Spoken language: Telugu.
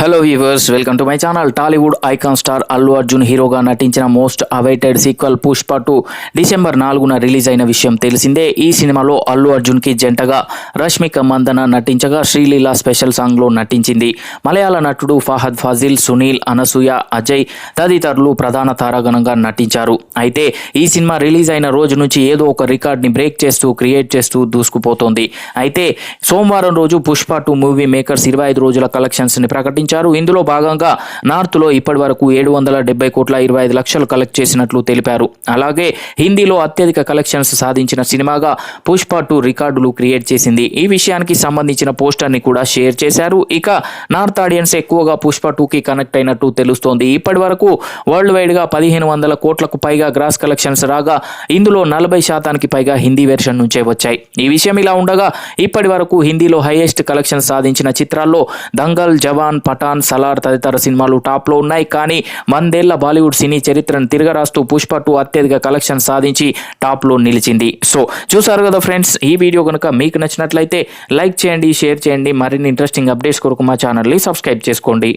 Hello viewers welcome to my channel Tollywood icon star Allu Arjun హీరోగా నటించిన most awaited sequel Pushpa two December నాలుగున రిలీజ్ అయిన విషయం తెలిసిందే. ఈ సినిమాలో అల్లు అర్జున్కి జంటగా రష్మిక మందన నటించగా శ్రీలీల స్పెషల్ సాంగ్లో నటించింది. మలయాళ నటుడు ఫహద్ ఫాజిల్ సునీల్ అనసూయ అజయ్ తదితరులు ప్రధాన తారాగణంగా నటించారు. అయితే ఈ సినిమా రిలీజ్ అయిన రోజు నుంచి ఏదో ఒక రికార్డ్ని బ్రేక్ చేస్తూ క్రియేట్ చేస్తూ దూసుకుపోతోంది. అయితే సోమవారం రోజు పుష్ప టూ మూవీ మేకర్స్ ఇరవై ఐదు రోజుల కలెక్షన్స్ని ప్రకటించారు. ప్రకటించారు ఇందులో భాగంగా నార్త్లో ఇప్పటి వరకు ఏడు వందల డెబ్బై కోట్ల ఇరవై ఐదు లక్షలు కలెక్ట్ చేసినట్లు తెలిపారు. అలాగే హిందీలో అత్యధిక కలెక్షన్స్ సాధించిన సినిమాగా పుష్ప టూ రికార్డులు క్రియేట్ చేసింది. ఈ విషయానికి సంబంధించిన పోస్టర్ని కూడా షేర్ చేశారు. ఇక నార్త్ ఆడియన్స్ ఎక్కువగా పుష్ప టూకి కనెక్ట్ అయినట్టు తెలుస్తోంది. ఇప్పటి వరకు వరల్డ్ వైడ్గా పదిహేను వందల కోట్లకు పైగా గ్రాస్ కలెక్షన్స్ రాగా ఇందులో నలభై శాతానికి పైగా హిందీ వెర్షన్ నుంచే వచ్చాయి. ఈ విషయం ఇలా ఉండగా ఇప్పటి వరకు హిందీలో హైయెస్ట్ కలెక్షన్ సాధించిన చిత్రాల్లో దంగల్ జవాన్ పఠాన్ సలార్ తదితర సినిమాలు టాప్లో ఉన్నాయి. కానీ వందేళ్ళ బాలీవుడ్ సినీ చరిత్రను తిరగరాస్తూ పుష్ప టూ అత్యధిక కలెక్షన్ సాధించి టాప్లో నిలిచింది. సో చూసారు కదా ఫ్రెండ్స్ ఈ వీడియో కనుక మీకు నచ్చినట్లయితే లైక్ చేయండి షేర్ చేయండి. మరిన్ని ఇంట్రెస్టింగ్ అప్డేట్స్ కొరకు మా ఛానల్ని సబ్స్క్రైబ్ చేసుకోండి.